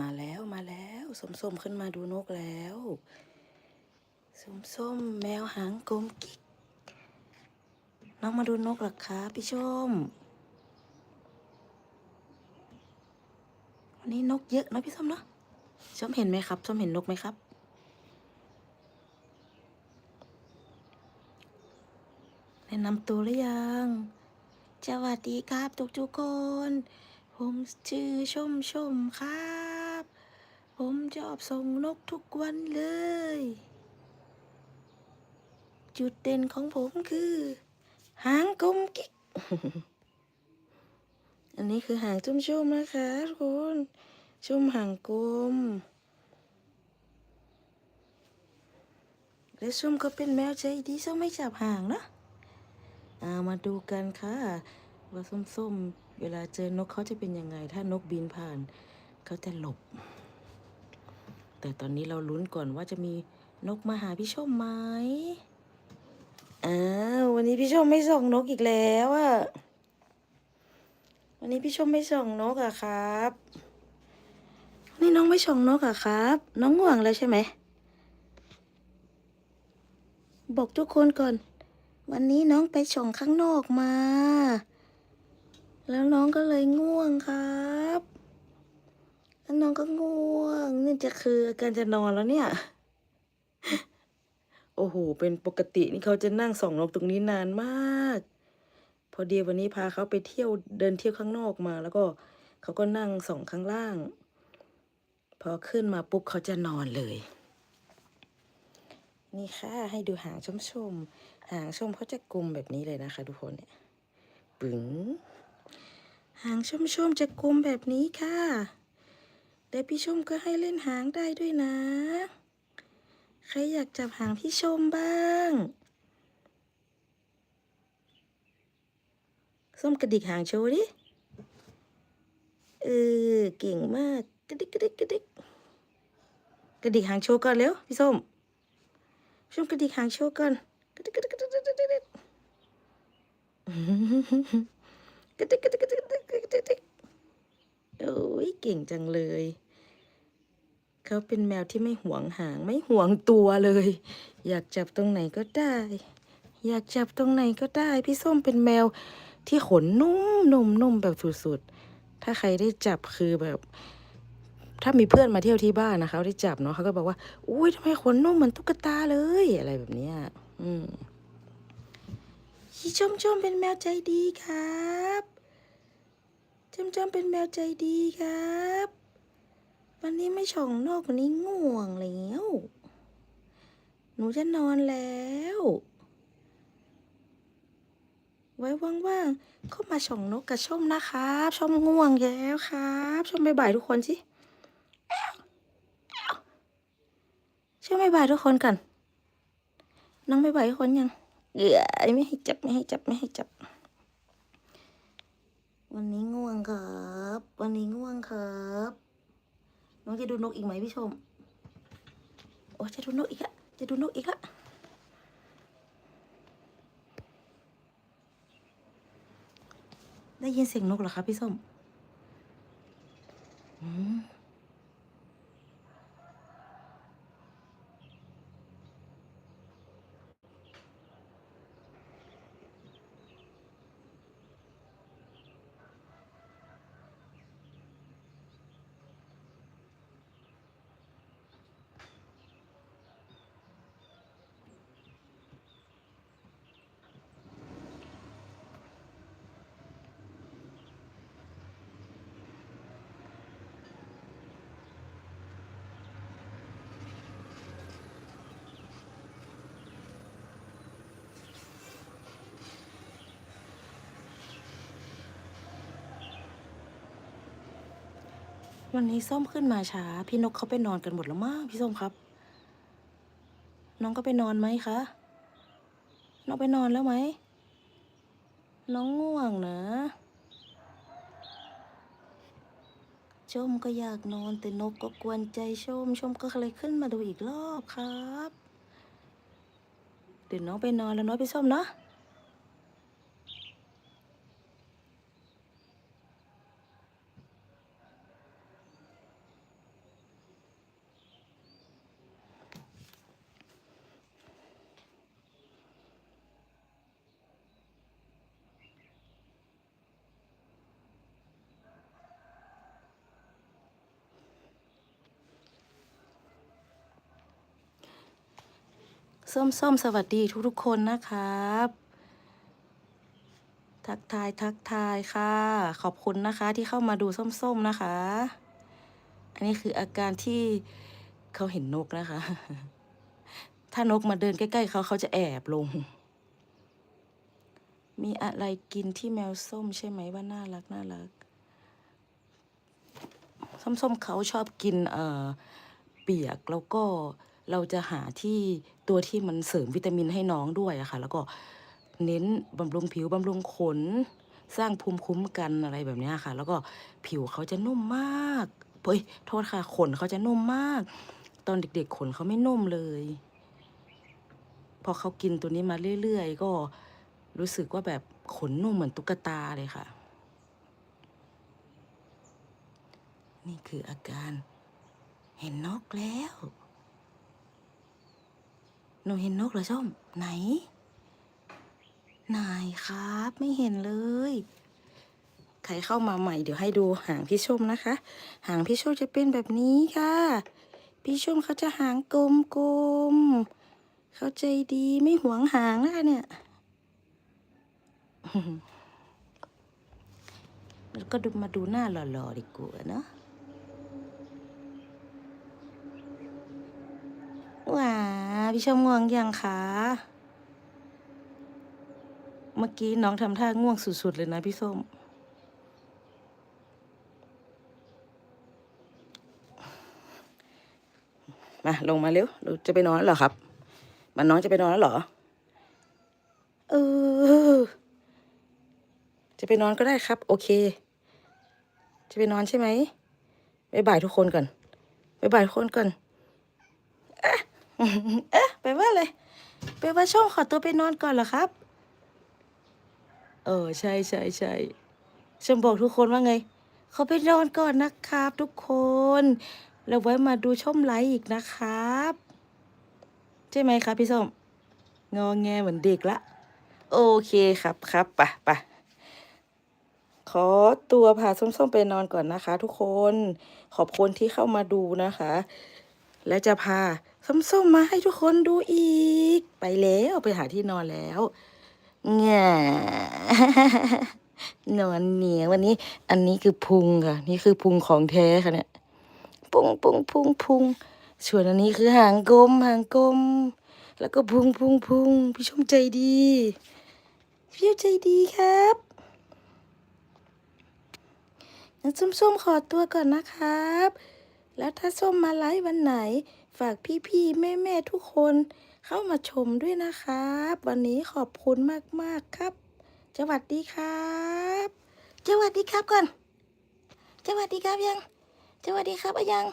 มาแล้วมาแล้วส้มๆขึ้นมาดูนกแล้วส้มแมวหางกลมกิ๊กน้องมาดูนกหรอคะพี่ชมวันนี้นกเยอะนะพี่ส้มเนาะส้มเห็นไหมครับส้มเห็นนกไหมครับแนะนำตัวหรือยังสวัสดีครับทุกทุกๆคน ผมชื่อชมชมครับ ผมชอบส่งนกทุกวันเลย จุดเด่นของผมคือ หางกลมกิ๊ก อันนี้คือหางชุ่มๆนะคะทุกคน ชุ่มหางกลม และส้มก็เป็นแมวใจดีส้มไม่จับหางนะอามาดูกันค่ะว่าส้มๆ เวลาเจอนกเขาจะเป็นยังไง ถ้านกบินผ่าน เขาจะหลบ แต่ตอนนี้เราลุ้นก่อนว่าจะมีนกมาหาพี่ชมไหมอ้าววันนี้พี่ชมไม่ส่งนกอีกแล้วอะวันนี้พี่ชมไม่ส่งนกอะครับวันนี่น้องไม่ส่งนกอะครับ น้องง่วงแล้วใช่ไหมบอกทุกคนก่อน วันนี้น้องไปส่องข้างนอกมา แล้วน้องก็เลยง่วงครับ น้องก็ง่วงนี่จะคือการจะนอนแล้วเนี่ย โอ้โห เป็นปกตินี่เขาจะนั่งส่องนกตรงนี้นานมาก พอดีวันนี้พาเขาไปเที่ยวเดินเที่ยวข้างนอกมา แล้วก็เขาก็นั่งส่องข้างล่าง พอขึ้นมาปุ๊บเขาจะนอนเลย นี่ค่ะ ให้ดูหางชมๆหางชมเขาจะกลมแบบนี้เลยนะคะ ทุกคนเนี่ยปึ๋งหางชมๆจะกลมแบบนี้ค่ะ แต่พี่ชมก็ให้เล่นหางได้ด้วยนะ ใครอยากจับหางพี่ชมบ้าง ส้มกระดิกหางโชว์ดิ เออ เก่งมาก กระดิกกระดิกกระดิกกระดิกหางโชว์ก่อนเร็วพี่ส้มชมกระดิกหางโชว์ก่อนกระดิกกระดิกกระดิกกระดิกกระดิกกระดิกกระดิกกระดิกกระดิกกระดิกโอ้ยเก่งจังเลย เขาเป็นแมวที่ไม่หวงหางไม่หวงตัวเลย อยากจับตรงไหนก็ได้ อยากจับตรงไหนก็ได้ พี่ส้มเป็นแมวที่ขนนุ่มนุ่มนุ่มแบบสุดๆ ถ้าใครได้จับคือแบบ ถ้ามีเพื่อนมาเที่ยวที่บ้านนะคะเขาได้จับเนาะเขาก็บอกว่า อุ้ยทำไมขนนุ่มเหมือนตุ๊กตาเลยอะไรแบบเนี้ยอืมชมชมเป็นแมวใจดีครับ ชมชมเป็นแมวใจดีครับ วันนี้ไม่ช่องนอกวันนี้ง่วงแล้ว หนูจะนอนแล้ว ไว้ว่างๆเข้ามาช่องนกกับชมนะครับชมง่วงแล้วครับ ชมบ่ายๆทุกคนสิช่วยบายบายทุกคนก่อนน้องบายบายทุกคนยังเอ้ยไม่ให้จับไม่ให้จับไม่ให้จับวันนี้ง่วงครับ วันนี้ง่วงครับ น้องจะดูนกอีกไหมพี่ชม โอ้จะดูนกอีกอะจะดูนกอีกอะได้ยินเสียงนกเหรอคะพี่ส้มอืม วันนี้ส้มขึ้นมาช้า พี่นกเขาไปนอนกันหมดแล้วมั้งพี่ส้มครับ น้องก็ไปนอนไหมคะ น้องไปนอนแล้วไหม น้องง่วงนะชมก็อยากนอนแต่นกก็กวนใจชม ชมก็เลยขึ้นมาดูอีกรอบครับ เดี๋ยวน้องไปนอนแล้วน้อยพี่ส้มเนาะ ส้มส้มสวัสดีทุกทุกๆคนนะครับ ทักทายทักทายค่ะ ขอบคุณนะคะที่เข้ามาดูส้มส้มนะคะ อันนี้คืออาการที่เขาเห็นนกนะคะ ถ้านกมาเดินใกล้ ๆเขาเขาจะแอบลง มีอะไรกินที่แมวส้มใช่ไหมว่าน่ารักน่ารัก ส้มๆเขาชอบกินเอ่อเปียกแล้วก็ เราจะหาที่ตัวที่มันเสริมวิตามินให้น้องด้วยอะค่ะ แล้วก็เน้นบำรุงผิวบำรุงขน สร้างภูมิคุ้มกันอะไรแบบนี้ค่ะ แล้วก็ผิวเขาจะนุ่มมากเฮ้ยโทษค่ะ ขนเขาจะนุ่มมาก ตอนเด็กๆ ขนเขาไม่นุ่มเลย พอเขากินตัวนี้มาเรื่อยๆ ก็รู้สึกว่าแบบขนนุ่มเหมือนตุ๊กตาเลยค่ะ นี่คืออาการเห็นนกแล้ว หนูเห็นนกเหรอส้มไหน ไหนครับ ไม่เห็นเลย ใครเข้ามาใหม่เดี๋ยวให้ดูหางพี่ชมนะคะ หางพี่ชมจะเป็นแบบนี้ค่ะ พี่ชมเขาจะหางกลมๆเขาใจดีไม่หวงหางนะคะเนี่ยแล้วก็ดูมาดูหน้าหล่อๆดีกว่าเนะ ว้า พี่ชมง่วงยังคะเมื่อกี้น้องทำท่าง่วงสุดๆเลยนะพี่ส้ม มา ลงมาเร็วเราจะไปนอนแล้วเหรอครับ มันน้องจะไปนอนแล้วเหรอ เออ จะไปนอนก็ได้ครับ โอเค จะไปนอนใช่ไหมบ๊ายบายทุกคนก่อนบ๊ายบายทุกคนก่อน เอ๊ะไปว่าอะไรไปว่าช่องขอตัวไปนอนก่อนเหรอครับ เออใช่ใช่ใช่ฉันบอกทุกคนว่าไง เขาไปนอนก่อนนะครับ ทุกคน แล้วไว้มาดูช่อมไลฟ์อีกนะครับ ใช่ไหมครับพี่ส้มงอแงเหมือนเด็กละ โอเคครับครับปไปขอตัวพาส้มๆไปนอนก่อนนะคะ ทุกคนขอบคุณที่เข้ามาดูนะคะ และจะพา ส้มๆมาให้ทุกคนดูอีก ไปแล้วไปหาที่นอนแล้วแง่นอนเหนียววันนี้ อันนี้คือพุงค่ะ นี่คือพุงของแท้ค่ะเนี่ยพุงพุงพุงพุงส่วนอันนี้คือหางกลมหางกลม แล้วก็พุงพุงพุงพี่ชมใจดีพี่ชมใจดีครับงั้นส้มๆขอตัวก่อนนะครับ แล้วถ้าส้มมาไลฟ์วันไหน ฝากพี่ๆ แม่ๆ ทุกคนเข้ามาชมด้วยนะครับ วันนี้ขอบคุณมากๆครับสวัสดีครับสวัสดีครับก่อนสวัสดีครับยังสวัสดีครับอะยัง